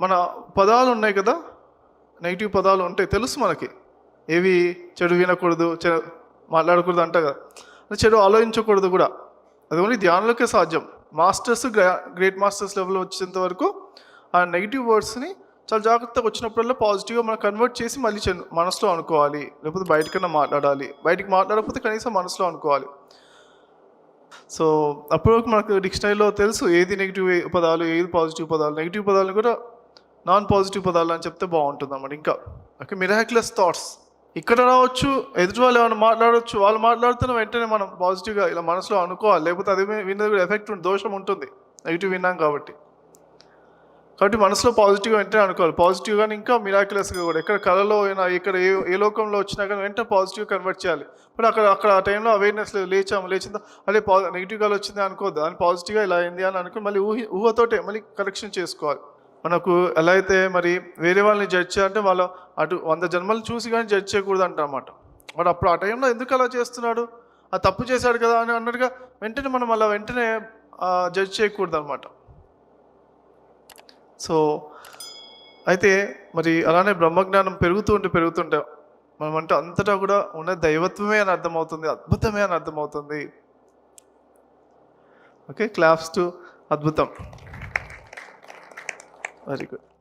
మన పదాలు ఉన్నాయి కదా? నెగిటివ్ పదాలు ఉంటాయి తెలుసు మనకి. ఏవి? చెడు వినకూడదు చెడు మాట్లాడకూడదు అంట కదా. చెడు ఆలోచించకూడదు కూడా. అది ఓన్లీ ధ్యానంలోకే సాధ్యం. మాస్టర్స్ గ్రేట్ మాస్టర్స్ లెవెల్ వచ్చేంత వరకు ఆ నెగిటివ్ వర్డ్స్ని చాలా జాగ్రత్తగా వచ్చినప్పుడల్లా పాజిటివ్గా మనం కన్వర్ట్ చేసి మళ్ళీ చెన్- మనసులో అనుకోవాలి. లేకపోతే బయటకన్నా మాట్లాడాలి. బయటికి మాట్లాడకపోతే కనీసం మనసులో అనుకోవాలి. సో అప్పటివరకు మనకు డిక్షనరీలో తెలుసు ఏది నెగిటివ్ పదాలు ఏది పాజిటివ్ పదాలు. నెగిటివ్ పదాలు కూడా నాన్ పాజిటివ్ పదాలు అని చెప్తే బాగుంటుంది అన్నమాట ఇంకా ఓకే మిరాక్యులస్ థాట్స్ ఇక్కడ రావచ్చు ఎదుటి వాళ్ళు ఏమైనా మాట్లాడవచ్చు వాళ్ళు మాట్లాడుతున్న వెంటనే మనం పాజిటివ్గా ఇలా మనసులో అనుకోవాలి. లేకపోతే అది విన్నది కూడా ఎఫెక్ట్ ఉంటుంది దోషం ఉంటుంది. నెగిటివ్ విన్నాం కాబట్టి. కాబట్టి మనసులో పాజిటివ్గా వెంటనే అనుకోవాలి. పాజిటివ్గా ఇంకా మిరాక్యులస్గా కూడా. ఎక్కడ కళలో అయినా ఇక్కడ ఏ ఏ లోకంలో వచ్చినా కానీ వెంటనే పాజిటివ్ కన్వర్ట్ చేయాలి. ఇప్పుడు అక్కడ అక్కడ ఆ టైంలో అవేర్నెస్ లేచాము లేచిందా? అదే పా నెగిటివ్ గాలు వచ్చింది అనుకోవద్దు. అని పాజిటివ్గా ఇలా అయింది అని అనుకుని మళ్ళీ ఊహి ఊహతోటే మళ్ళీ కరెక్షన్ చేసుకోవాలి. మనకు ఎలా అయితే మరి వేరే వాళ్ళని జడ్జ్ చేయాలంటే వాళ్ళ అటు వంద జన్మలు చూసి కానీ జడ్జ్ చేయకూడదు అంటారన్నమాట వాడు అప్పుడు ఆ టైంలో ఎందుకు అలా చేస్తున్నాడు? ఆ తప్పు చేశాడు కదా అని అన్నట్టుగా వెంటనే మనం అలా వెంటనే జడ్జ్ చేయకూడదు అనమాట సో అయితే మరి అలానే బ్రహ్మజ్ఞానం పెరుగుతూ ఉంటే పెరుగుతుంటే మనం అంటే అంతటా కూడా ఉన్న దైవత్వమే అని అర్థమవుతుంది అద్భుతమే అని అర్థమవుతుంది. ఓకే క్లాప్స్ టు అద్భుతం. very good.